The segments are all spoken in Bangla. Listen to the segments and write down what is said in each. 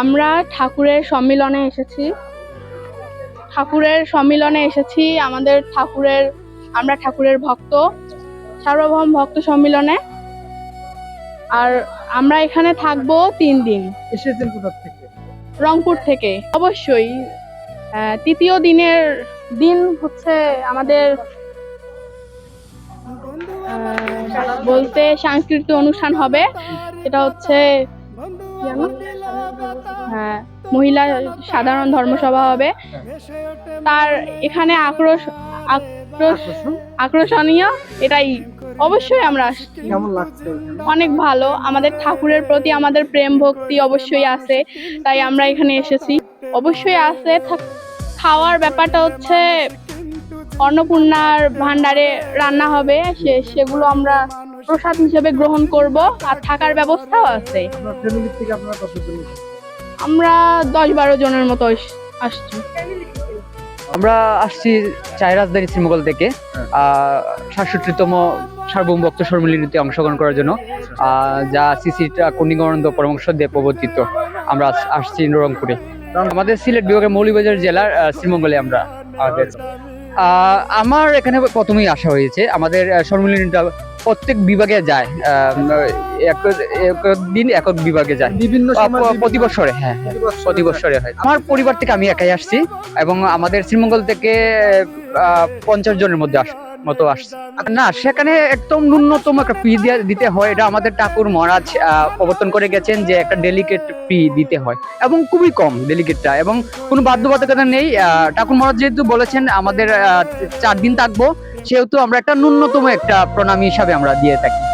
আমরা ঠাকুরের সম্মিলনে এসেছি। ঠাকুরের সম্মিলনে এসেছি আমাদের ঠাকুরের আমরা ঠাকুরের ভক্ত সার্বভৌম ভক্ত সম্মিলনে। আর আমরা এখানে থাকব তিন দিন। এসেছেন কোথা থেকে? রংপুর থেকে। অবশ্যই তৃতীয় দিনের দিন হচ্ছে আমাদের বলতে সাংস্কৃতিক অনুষ্ঠান হবে। সেটা হচ্ছে জানো? মহিলা সাধারণ ধর্মসভা হবে। তার এখানে আক্রোশ আক্রোশ আকর্ষণ? আকর্ষণীয় এটাই। অবশ্যই আমরা আসছি অনেক ভালো। আমাদের ঠাকুরের প্রতি আমাদের প্রেম ভক্তি অবশ্যই আছে তাই আমরা এখানে এসেছি। অবশ্যই আছে। খাওয়ার ব্যাপারটা হচ্ছে অন্নপূর্ণার ভান্ডারে রান্না হবে। সে সেগুলো আমরা প্রসাদ হিসেবে গ্রহণ করব। আর থাকার ব্যবস্থাও আছে। আমরা দশ বারো জনের মতো আসছি। আমরা আসছি চাই রাজধানী শ্রীমঙ্গল থেকে হ্যাঁ। সাতষট্টিতম সার্বভৌম ভক্ত সম্মিলনীতে অংশগ্রহণ করার জন্য আহ, যা সিসি কর্ণিকানন্দ পরামর্শ দিয়ে প্রবর্তিত। আমরা আসছি রংপুরে আমাদের সিলেট বিভাগের মৌলিবাজার জেলার শ্রীমঙ্গলে আমরা। আমাদের আহ, আমার এখানে প্রথমেই আসা হয়েছে আমাদের সম্মিলনীটা প্রত্যেক বিভাগে যায় আহ, এক এক দিন একক বিভাগে যায়। বিভিন্ন প্রতি বছরে হ্যাঁ হ্যাঁ প্রতি বছরে হয়। আমার পরিবার থেকে আমি একাই আসছি এবং আমাদের শ্রীমঙ্গল থেকে পঞ্চাশ জনের মধ্যে আস মতো আসছে। না সেখানে একদম ন্যূনতম একটা ফি দিতে হয়। এটা আমাদের ঠাকুর মহারাজ আহ, প্রবর্তন করে গেছেন যে একটা ডেলিকেট ফি দিতে হয়। এবং খুবই কম ডেলিকেটটা এবং কোনো বাধ্যবাধকতা নেই। আহ, ঠাকুর মহারাজ যেহেতু বলেছেন আমাদের আহ, চার দিন থাকব। সেহেতু আমরা একটা ন্যূনতম একটা প্রণামী হিসাবে আমরা দিয়ে থাকি।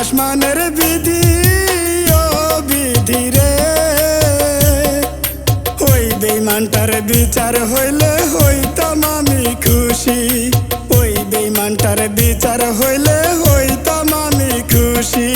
আসমানের বিধি, ও বিধি রে। ওই বেইমানটার বিচার হইলে হইতাম আমি খুশি। ওই বেইমানটার বিচার হইলে হইতাম আমি খুশি।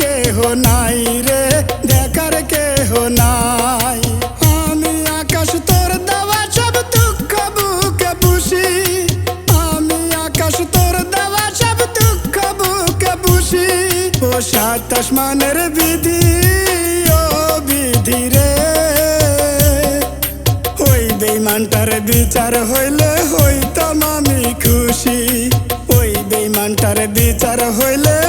কেহ নাই রে দেখার কেহ নাই। সাত আসমানের বিধি, ও বিধি রে। ওই বেইমানটার বিচার হইলে হইতাম আমি খুশি। ওই বেইমানটার বিচার হইলে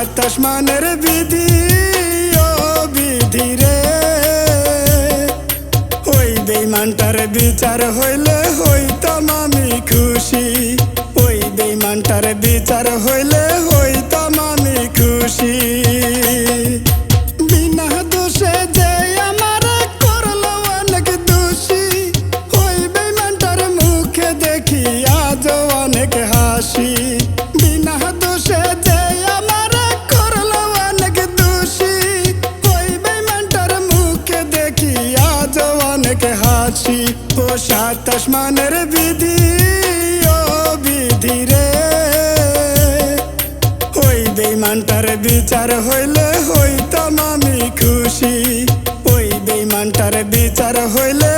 সাত মানের বিধি, ও বিধি রে। ওই বেইমানটার বিচার হইলে হইতাম আমি খুশি। ওই বেইমানটার বিচার হইলে হইতাম আমি খুশি। আসমানের বিধি, ও বিধি রে। ওই বেইমানটার বিচার হইলে হইতাম আমি খুশি। ওই বেইমানটার বিচার হইলে